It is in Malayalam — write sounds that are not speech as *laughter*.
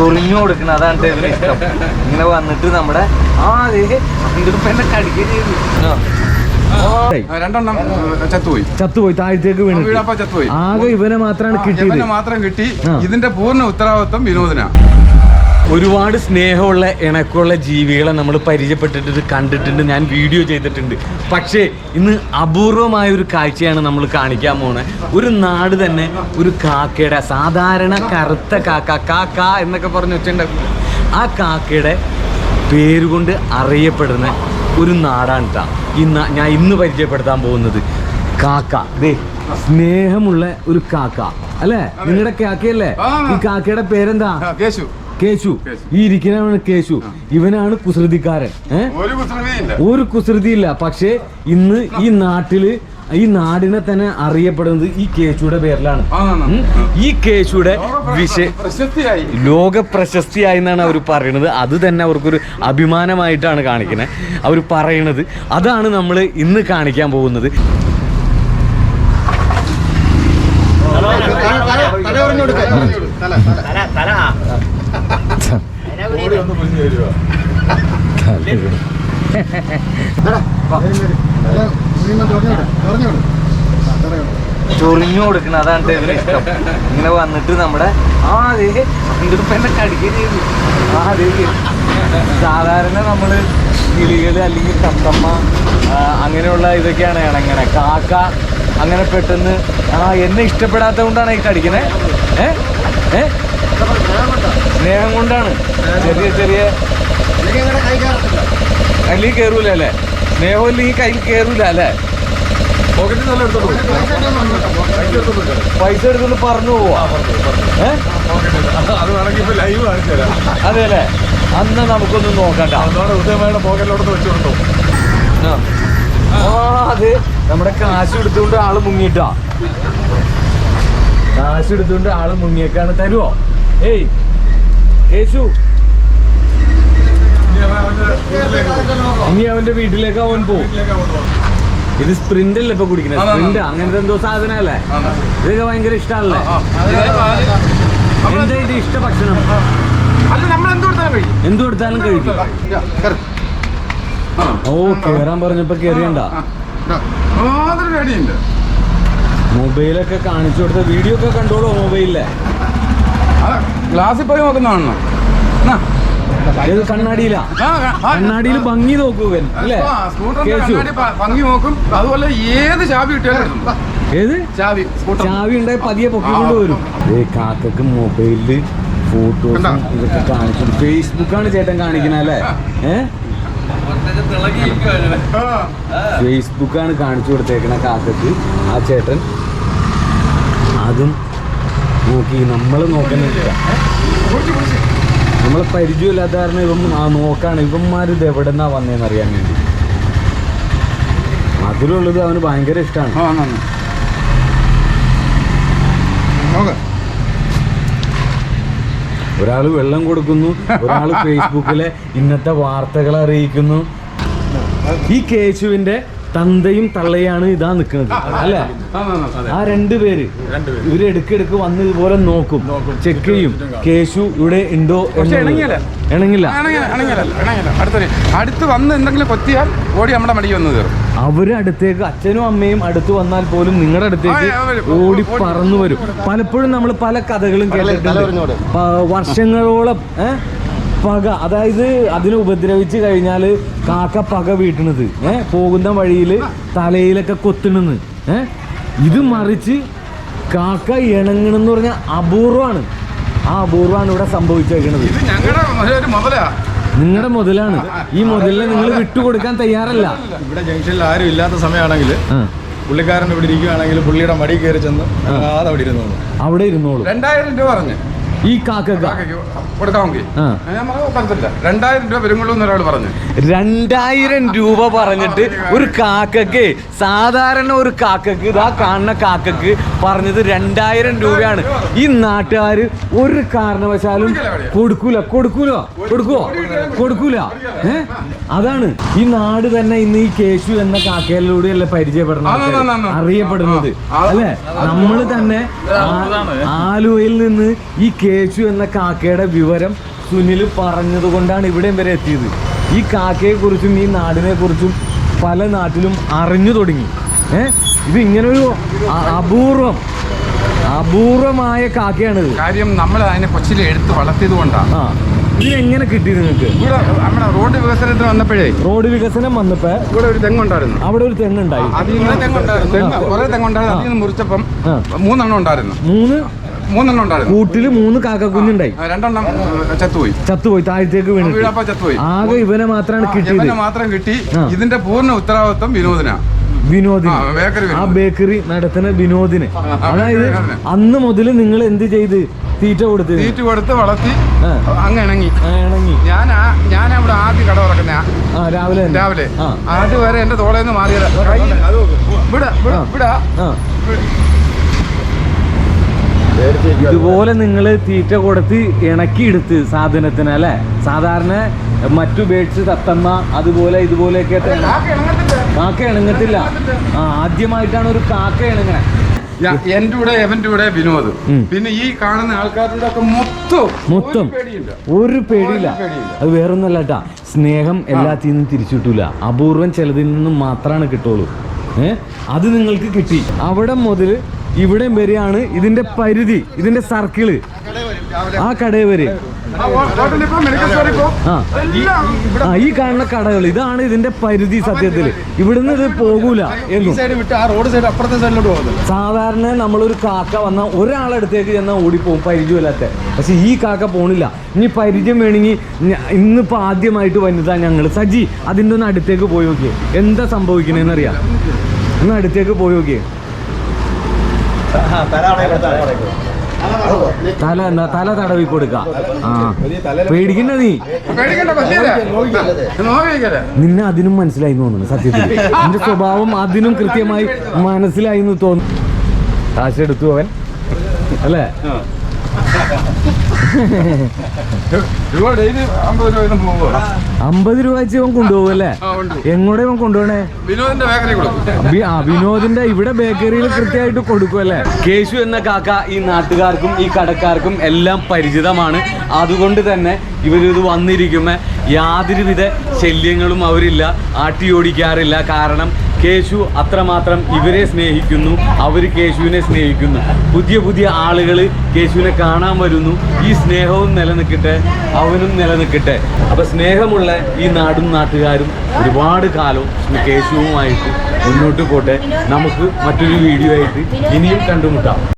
ചൊറിഞ്ഞു കൊടുക്കണം അതാണ് ഇവന് ഇഷ്ടം. ഇങ്ങനെ വന്നിട്ട് നമ്മുടെ ആ. അതെ ചെയ്തു രണ്ടെണ്ണം ചത്തുപോയി. ചത്തുപോയി താഴത്തേക്ക് വീണു. വീണപ്പോ ചത്തുപോയി. ആകെ ഇവനെ മാത്രമാണ് കിട്ടിയത്. ഇവനെ മാത്രം കിട്ടി. ഇതിന്റെ പൂർണ ഉത്തരവാദിത്വം വിനോദന. ഒരുപാട് സ്നേഹമുള്ള ഇണക്കുള്ള ജീവികളെ നമ്മൾ പരിചയപ്പെട്ടിട്ട് കണ്ടിട്ടുണ്ട് ഞാൻ വീഡിയോ ചെയ്തിട്ടുണ്ട്. പക്ഷേ ഇന്ന് അപൂർവമായ ഒരു കാഴ്ചയാണ് നമ്മൾ കാണിക്കാൻ പോണേ. ഒരു നാട് തന്നെ ഒരു കാക്കയുടെ സാധാരണ കറുത്ത കാക്ക കാക്ക എന്നൊക്കെ പറഞ്ഞ് വെച്ചിട്ടുണ്ടാവും. ആ കാക്കയുടെ പേരുകൊണ്ട് അറിയപ്പെടുന്ന ഒരു നാടാണ് ട്ടാ. ഇന്ന് ഞാൻ ഇന്ന് പരിചയപ്പെടുത്താൻ പോകുന്നത് കാക്ക. ദേ സ്നേഹമുള്ള ഒരു കാക്ക. അല്ലേ? നിങ്ങളുടെ കാക്കയല്ലേ? ഈ കാക്കയുടെ പേരെന്താ? കേശു. കേശു. ഈ ഇരിക്കുന്നവനാണ് കേശു ഇവനാണ് കുസൃതിക്കാരൻ ഒരു കുസൃതിയില്ല പക്ഷേ ഇന്ന് ഈ നാട്ടിൽ ഈ നാടിനെ തന്നെ അറിയപ്പെടുന്നത് ഈ കേശുയുടെ പേരിലാണ്. ഈ കേശുയുടെ വിഷയ ലോക പ്രശസ്തിയായി എന്നാണ് അവർ പറയുന്നത് അത് തന്നെ അവർക്കൊരു അഭിമാനമായിട്ടാണ് കാണിക്കുന്നത് അവർ പറയുന്നത് അതാണ് നമ്മൾ ഇന്ന് കാണിക്കാൻ പോകുന്നത് ചൊറിഞ്ഞു കൊടുക്കണം അതാണ് ഇവന് ഇഷ്ടം. ഇങ്ങനെ വന്നിട്ട് നമ്മുടെ ആ കടിക്കുകയും ചെയ്തു ആ ദേ സാധാരണ നമ്മൾ കിളികൾ അല്ലെങ്കിൽ തത്തമ്മ അങ്ങനെയുള്ള ഇതൊക്കെയാണ് ഇണങ്ങനെ കാക്ക അങ്ങനെ പെട്ടെന്ന് ആ എന്നെ ഇഷ്ടപ്പെടാത്ത കൊണ്ടാണ് ഈ കടിക്കണേ. ഏ? ഏ? സ്നേഹം കൊണ്ടാണ്. ചെറിയ ചെറിയ അല്ലെങ്കിൽ കയറൂല അല്ലേ? സ്നേഹം ഇല്ലെങ്കിൽ കയ്യിൽ കയറൂല അല്ലേ? പൈസ എടുത്തോണ്ട് പറഞ്ഞു പോവാ. അത് അല്ലേ? അന്ന് നമുക്കൊന്നും നോക്കണ്ട. പോക്കറ്റിലോട്ട് വെച്ചു കൊടുത്തു അത് നമ്മുടെ കാശ് എടുത്തുകൊണ്ട് ആൾ മുങ്ങിട്ടാ കാശ് എടുത്തുകൊണ്ട് ആൾ മുങ്ങിയേക്കാണ് തരുവോ? ഏയ് യേശു. ഇനി അവന്റെ വീട്ടിലേക്ക് അവൻ പോവും. ഇത് സ്പ്രിന്റ് അല്ലേ ഇപ്പൊ കുടിക്കുന്നത്. സ്പ്രിന്റ് അങ്ങനത്തെ എന്തോ സാധനല്ലേ ഇതൊക്കെ ഭയങ്കര ഇഷ്ടമല്ലേ എന്താ ഇത് ഇഷ്ട ഭക്ഷണം? എന്ത് കൊടുത്താലും കഴിക്കും. ഓ കേറാൻ പറഞ്ഞപ്പോ കേറിയണ്ട. മൊബൈലൊക്കെ കാണിച്ചു കൊടുത്ത വീഡിയോ ഒക്കെ കണ്ടോളൂ മൊബൈലിലെ. ഗ്ലാസ്സിൽ പോയി നോക്കുന്നതാണോ ഏത് കണ്ണാടിയില. കണ്ണാടിയിൽ ഭംഗി നോക്കൂ ഇവൻ അല്ലേ? ഭംഗി നോക്കും. അതുപോലെ ഏത് ചാവി കിട്ടിയാലും. ഏത്? ചാവി ചാവി ഉണ്ടായി പതിയെ പൊക്കിക്കൊണ്ട് വരും ഏ കാക്കക്ക് മൊബൈലിൽ ഫോട്ടോസും കണ്ടോ? ഇതൊക്കെ കാണിച്ചു ഫേസ്ബുക്കാണ് ചേട്ടൻ കാണിക്കുന്നത് അല്ലേ? ഏ? ആ. ഫേസ്ബുക്കാണ് കാണിച്ചു കൊടുത്തേക്കണ കാക്കക്ക് ആ ചേട്ടൻ. അതും നോക്കി നമ്മൾ നോക്കുന്നില്ല. നമ്മളെ പരിചയമില്ലാത്ത കാരണം ഇവൻ ആ നോക്കാണ്. ഇവന്മാർ ഇത് എവിടെ നിന്നാ വന്നതെന്ന് അറിയാൻ വേണ്ടി. മധുരമുള്ളത് അവന് ഭയങ്കര ഇഷ്ടമാണ്. ഒരാൾ വെള്ളം കൊടുക്കുന്നു ഒരാൾ *laughs* ഫേസ്ബുക്കിലെ ഇന്നത്തെ വാർത്തകൾ അറിയിക്കുന്നു. ഈ കേശുവിന്റെ തന്തയും തള്ളയാണ് ഇതാ നിൽക്കുന്നത് അല്ലെ? ആ, രണ്ട് പേര്. ഇവർ ഇടയ്ക്കിടയ്ക്ക് വന്ന് ഇതുപോലെ നോക്കും. ചെക്ക് ചെയ്യും കേശു ഇവിടെ ഉണ്ടോ. ഇണങ്ങില്ല. അടുത്ത് വന്ന് എന്തെങ്കിലും കൊത്തിയാൽ ഓടി നമ്മുടെ മടി വന്ന് കയറും. അവർ അടുത്തേക്ക് അച്ഛനും അമ്മയും അടുത്ത് വന്നാൽ പോലും നിങ്ങളുടെ അടുത്തേക്ക് ഓടി പറന്നു വരും. പലപ്പോഴും നമ്മൾ പല കഥകളും കേട്ടിട്ടുണ്ട്. വർഷങ്ങളോളം ഏ, പക അതായത് അതിനെ ഉപദ്രവിച്ച് കഴിഞ്ഞാൽ കാക്ക പക വീട്ടണത്. ഏ പോകുന്ന വഴിയിൽ തലയിലൊക്കെ കൊത്തണെന്ന് ഏ ഇത് മറിച്ച് കാക്ക ഇണങ്ങണെന്ന് പറഞ്ഞ അപൂർവമാണ്. ആ അപൂർവമാണ് ഇവിടെ സംഭവിച്ചേക്കണത്. നിങ്ങളുടെ മുതലാണ്. ഈ മുതലിനെ നിങ്ങൾ വിട്ടുകൊടുക്കാൻ തയ്യാറല്ല. ഇവിടെ ജംഗ്ഷനിൽ ആരും ഇല്ലാത്ത സമയമാണെങ്കിൽ പുള്ളിക്കാരൻ ഇവിടെ ഇരിക്കുകയാണെങ്കിൽ പുള്ളിയുടെ മടി കയറി ചെന്ന് അവിടെ ഇരുന്നോളൂ. അവിടെ ഇരുന്നോളൂ. രണ്ടായിരം രൂപ പറഞ്ഞ്. ഈ കാക്കക. കൊടുക്കാമെങ്കിൽ. രണ്ടായിരം രൂപ എന്നൊരാൾ പറഞ്ഞു. രണ്ടായിരം രൂപ പറഞ്ഞിട്ട് ഒരു കാക്കക്ക് സാധാരണ ഒരു കാക്കക്ക് ഇതാ കാണുന്ന കാക്കക്ക് പറഞ്ഞത് രണ്ടായിരം രൂപയാണ്. ഈ നാട്ടുകാർ ഒരു കാരണവശാലും കൊടുക്കൂല കൊടുക്കൂലോ കൊടുക്കുവോ? കൊടുക്കൂല. ഏ? അതാണ്. ഈ നാട് തന്നെ ഇന്ന് ഈ കേശു എന്ന കാക്കയിലൂടെയല്ലേ പരിചയപ്പെടുന്നത്. അറിയപ്പെടുന്നത്. അല്ലെ? നമ്മൾ തന്നെ ആലുവയിൽ നിന്ന് ഈ കേശു എന്ന കാക്കയുടെ വിവരം സുനിൽ പറഞ്ഞതുകൊണ്ടാണ് ഇവിടെയും വരെ എത്തിയത്. ഈ കാക്കയെക്കുറിച്ചും ഈ നാടിനെക്കുറിച്ചും പല നാട്ടിലും അറിഞ്ഞു തുടങ്ങി. ഏ? ഇത് ഇങ്ങനൊരു അപൂർവം അപൂർവമായ കാക്കയാണ് കാര്യം നമ്മൾ അതിനെ കൊച്ചിയിൽ എടുത്ത് വളർത്തിയത് കൊണ്ടാണ് ആ ഇതിനെങ്ങനെ കിട്ടി നിങ്ങൾക്ക്? ഇവിടെ നമ്മുടെ റോഡ് വികസനത്തിന് വന്നപ്പോഴേ റോഡ് വികസനം വന്നപ്പോ ഇവിടെ ഒരു തെങ്ങുണ്ടായിരുന്നു. അവിടെ ഒരു തെങ്ങുണ്ടായി. അതിൽ നിന്ന് തെങ്ങ് കുറെ തെങ്ങുണ്ടായിരുന്നു. അതിൽ നിന്ന് മുറിച്ചപ്പം മൂന്നെണ്ണം ഉണ്ടായിരുന്നു. മൂന്ന്? മൂന്നെണ്ണം ഉണ്ടായിരുന്നു. കൂട്ടിൽ മൂന്ന് കാക്കക്കുഞ്ഞുണ്ടായി. രണ്ടെണ്ണം ചത്തുപോയി. ചത്തുപോയി താഴത്തേക്ക് വീണു വീടപ്പ ചത്തുപോയി. ആകെ ഇവനെ മാത്രമാണ് കിട്ടിയത്. ഇവനെ മാത്രം കിട്ടി. ഇതിന്റെ പൂർണ ഉത്തരവാദിത്വം വിനോദിനാ. വിനോദിന്. ആ, ബേക്കറി നടത്തുന്ന വിനോദിന്. അതായത് അന്ന് മുതൽ നിങ്ങൾ എന്ത് ചെയ്ത്? തീറ്റ കൊടുത്ത്. തീറ്റ കൊടുത്ത് വളർത്തി. അങ്ങ് ഇണങ്ങി. ഇണങ്ങി. ഞാൻ ഞാൻ അവിടെ ആദ്യം കട തുറക്കുന്ന. രാവിലെ രാവിലെ. ആദ്യം വരെ എന്റെ തോളേന്ന് മാറിയത്. ഇവിടെ ഇവിടെ ഇതുപോലെ നിങ്ങൾ തീറ്റ കൊടുത്ത് ഇണക്കിയെടുത്ത് സാധനത്തിന് അല്ലേ? സാധാരണ മറ്റു ബേഡ്സ് തത്തമ്മ അതുപോലെ ഇതുപോലെയൊക്കെ കാക്ക ഇണങ്ങത്തില്ല. ആ ആദ്യമായിട്ടാണ് ഒരു കാക്ക ഇണങ്ങണേ. എന്റെ കൂടെ എവന്റെ കൂടെ വിനോദ്. പിന്നെ ഈ കാണുന്ന ആൾക്കാരുടെ ഒക്കെ മൊത്തം മൊത്തം ഒരു പേടിയില്ല. അത് വേറൊന്നല്ല കേട്ടാ. സ്നേഹം എല്ലാത്തിൽ നിന്നും തിരിച്ചു കിട്ടൂല അപൂർവം ചിലതിൽ നിന്നും മാത്രമാണ് കിട്ടുള്ളൂ. ഏഹ് അത് നിങ്ങൾക്ക് കിട്ടി. അവിടെ മുതൽ ഇവിടെ വരെയാണ് ഇതിന്റെ പരിധി ഇതിന്റെ സർക്കിൾ ആ കടയിൽ വരെ. ആ, ഈ കാണുന്ന കടകൾ ഇതാണ് ഇതിന്റെ പരിധി സത്യത്തിൽ ഇവിടുന്ന് ഇത് പോകൂല എന്നും. സാധാരണ നമ്മളൊരു കാക്ക വന്ന ഒരാളടുത്തേക്ക് ചെന്നാൽ ഓടിപ്പോവും പരിചയമില്ലാത്ത. പക്ഷെ ഈ കാക്ക പോണില്ല. ഇനി പരിചയം വേണമെങ്കിൽ ഇന്നിപ്പോ ആദ്യമായിട്ട് വന്നതാ ഞങ്ങൾ സജി അതിന്റെ ഒന്ന് അടുത്തേക്ക് പോയി നോക്കിയേ. എന്താ സംഭവിക്കണേന്ന് അറിയാം ഒന്ന് അടുത്തേക്ക് പോയി നോക്കിയേ. തല എന്താ തല തടവി കൊടുക്ക. ആ. പേടിക്കണ്ട നീ. നിന്നെ അതിനും മനസ്സിലായി എന്ന് തോന്നുന്നു സത്യത്തിൽ. എന്റെ സ്വഭാവം അതിനും കൃത്യമായി മനസ്സിലായി എന്ന് തോന്നുന്നു. കാശെടുത്തു അവൻ. അല്ലേ? അമ്പത് രൂപ വെച്ച് ഇവൻ കൊണ്ടുപോകും അല്ലേ? ആ എങ്ങോടെ അവൻ കൊണ്ടുപോകണേ? വിനോദിന്റെ ബേക്കറി കൊടുക്കും. ആ വിനോദിന്റെ ഇവിടെ ബേക്കറിയിൽ കൃത്യമായിട്ട് കൊടുക്കുമല്ലേ കേശു എന്ന കാക്ക ഈ നാട്ടുകാർക്കും ഈ കടക്കാർക്കും എല്ലാം പരിചിതമാണ്. അതുകൊണ്ട് തന്നെ ഇവരിത് വന്നിരിക്കുമ്പോൾ യാതൊരുവിധ ശല്യങ്ങളും അവരില്ല. ആട്ടി ഓടിക്കാറില്ല കാരണം കേശു അത്രമാത്രം ഇവരെ സ്നേഹിക്കുന്നു അവർ കേശുവിനെ സ്നേഹിക്കുന്നു. പുതിയ പുതിയ ആളുകൾ കേശുവിനെ കാണാൻ വരുന്നു. ഈ സ്നേഹവും നിലനിൽക്കട്ടെ അവനും നിലനിൽക്കട്ടെ. അപ്പം സ്നേഹമുള്ള ഈ നാടും നാട്ടുകാരും ഒരുപാട് കാലം കേശുവുമായിട്ട് മുന്നോട്ട് പോട്ടെ. നമുക്ക് മറ്റൊരു വീഡിയോ ആയിട്ട് ഇനിയും കണ്ടുമുട്ടാം.